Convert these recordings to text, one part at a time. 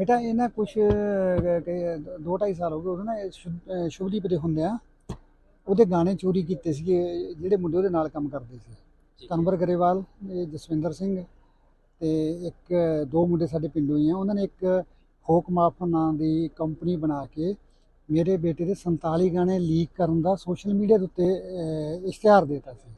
ਬੇਟਾ ਇਹ ਨਾ ਕੁਛ ਦੋ ਢਾਈ ਸਾਲ ਹੋ ਗਏ ਉਹਦੇ ਨਾ ਸ਼ੁਭਦੀਪ ਦੇ ਹੁੰਦਿਆਂ ਉਹਦੇ ਗਾਣੇ ਚੋਰੀ ਕੀਤੇ ਸੀਗੇ ਜਿਹੜੇ ਮੁੰਡੇ ਉਹਦੇ ਨਾਲ ਕੰਮ ਕਰਦੇ ਸੀ। ਕਨਵਰ ਗਰੇਵਾਲ ਇਹ ਜਸਵਿੰਦਰ ਸਿੰਘ ਤੇ ਇੱਕ ਦੋ ਮੁੰਡੇ ਸਾਡੇ ਪਿੰਡੋਂ ਹੀ ਆ। ਉਹਨਾਂ ਨੇ ਇੱਕ ਫੋਕ ਮਾਫ ਨਾਂ ਦੀ ਕੰਪਨੀ ਬਣਾ ਕੇ ਮੇਰੇ ਬੇਟੇ ਦੇ 47 ਗਾਣੇ ਲੀਕ ਕਰਨ ਦਾ ਸੋਸ਼ਲ ਮੀਡੀਆ ਦੇ ਉੱਤੇ ਇਸ਼ਤਿਹਾਰ ਦਿੱਤਾ ਸੀ।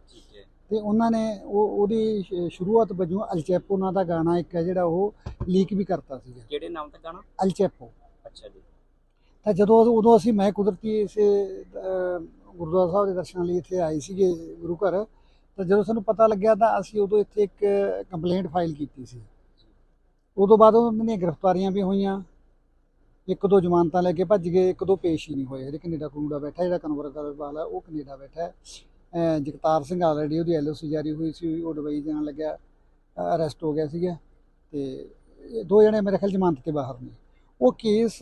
ਤੇ ਉਹਨਾਂ ਨੇ ਉਹ ਉਹਦੀ ਸ਼ੁਰੂਆਤ ਵਜੋਂ ਅਲਚੈਪੋ ਨਾਂ ਦਾ ਗਾਣਾ ਇੱਕ ਹੈ ਜਿਹੜਾ ਉਹ ਲੀਕ ਵੀ ਕਰਤਾ ਸੀਗਾ। ਕਿਹੜੇ ਨਾਮ ਤੇ ਗਾਣਾ? ਅਲਚੈਪੋ ਅੱਛਾ ਜੀ। ਤਾਂ ਜਦੋਂ ਉਦੋਂ ਅਸੀਂ ਮੈਂ ਕੁਦਰਤੀ ਇਸੇ ਗੁਰਦੁਆਰਾ ਸਾਹਿਬ ਦੇ ਦਰਸ਼ਨਾਂ ਲਈ ਇੱਥੇ ਆਏ ਸੀਗੇ ਗੁਰੂ ਘਰ ਤਾਂ ਜਦੋਂ ਸਾਨੂੰ ਪਤਾ ਲੱਗਿਆ ਤਾਂ ਅਸੀਂ ਉਦੋਂ ਇੱਥੇ ਇੱਕ ਕੰਪਲੇਂਟ ਫਾਈਲ ਕੀਤੀ ਸੀ। ਉਦੋਂ ਬਾਅਦ ਉਹਨਾਂ ਦੀਆਂ ਗ੍ਰਿਫਤਾਰੀਆਂ ਵੀ ਹੋਈਆਂ। ਇੱਕ ਦੋ ਜ਼ਮਾਨਤਾਂ ਲੈ ਕੇ ਭੱਜ ਗਏ ਇੱਕ ਦੋ ਪੇਸ਼ ਹੀ ਨਹੀਂ ਹੋਏ। ਜਿਹੜੇ ਕੈਨੇਡਾ ਕਨੂਡਾ ਬੈਠਾ ਜਿਹੜਾ ਕਨਵਰ ਕਰਵਾਲ ਹੈ ਉਹ ਕੈਨੇਡਾ ਬੈਠਾ ਜਗਤਾਰ ਸਿੰਘ ਆਲਰੇਡੀ ਉਹਦੀ ਐਲਓਸੀ ਜਾਰੀ ਹੋਈ ਸੀ ਉਹ ਦੁਬਈ ਜਾਣ ਲੱਗਿਆ ਅਰੈਸਟ ਹੋ ਗਿਆ ਸੀਗਾ ਤੇ ਇਹ ਦੋ ਜਣੇ ਮੇਰੇ ਖਿਆਲ ਜ਼ਮਾਨਤ ਤੇ ਬਾਹਰ ਨੇ। ਉਹ ਕੇਸ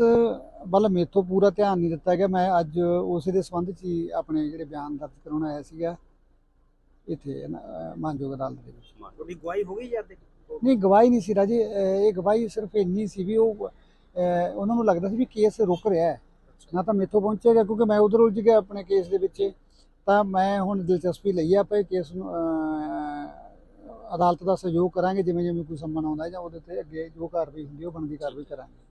ਵੱਲ ਮੇਥੋਂ ਪੂਰਾ ਧਿਆਨ ਨਹੀਂ ਦਿੱਤਾ ਗਿਆ। ਮੈਂ ਅੱਜ ਉਸੇ ਦੇ ਸੰਬੰਧ 'ਚ ਹੀ ਆਪਣੇ ਜਿਹੜੇ ਬਿਆਨ ਦਰਜ ਕਰਾਉਣ ਆਇਆ ਸੀਗਾ। ਇੱਥੇ ਮਾਨਯੋਗ ਅਦਾਲਤ ਦੇ ਵਿੱਚ। ਤੁਹਾਡੀ ਗਵਾਹੀ ਹੋ ਗਈ ਯਾਰ ਦੇ ਨਹੀਂ ਗਵਾਹੀ ਨਹੀਂ ਸੀ ਰਾਜੇ। ਇਹ ਗਵਾਹੀ ਸਿਰਫ ਇੰਨੀ ਸੀ ਵੀ ਉਹ ਉਹਨਾਂ ਨੂੰ ਲੱਗਦਾ ਸੀ ਵੀ ਕੇਸ ਰੁਕ ਰਿਹਾ ਹੈ। ਨਾ ਤਾਂ ਮੇਥੋਂ ਪਹੁੰਚੇਗਾ ਕਿਉਂਕਿ ਮੈਂ ਉਧਰ ਉਲਝ ਗਿਆ ਆਪਣੇ ਕੇਸ ਦੇ ਵਿੱਚ। ਤਾਂ ਮੈਂ ਹੁਣ ਦਿਲਚਸਪੀ ਲਈ ਆ ਆਪਾਂ ਕੇਸ ਨੂੰ ਅਦਾਲਤ ਦਾ ਸਹਿਯੋਗ ਕਰਾਂਗੇ ਜਿਵੇਂ ਜਿਵੇਂ ਕੋਈ ਸੰਮਨ ਆਉਂਦਾ ਜਾਂ ਉਹਦੇ ਤੇ ਅੱਗੇ ਜੋ ਕਾਰਵਾਈ ਹੁੰਦੀ ਉਹ ਬਣਦੀ ਕਾਰਵਾਈ ਕਰਾਂਗੇ।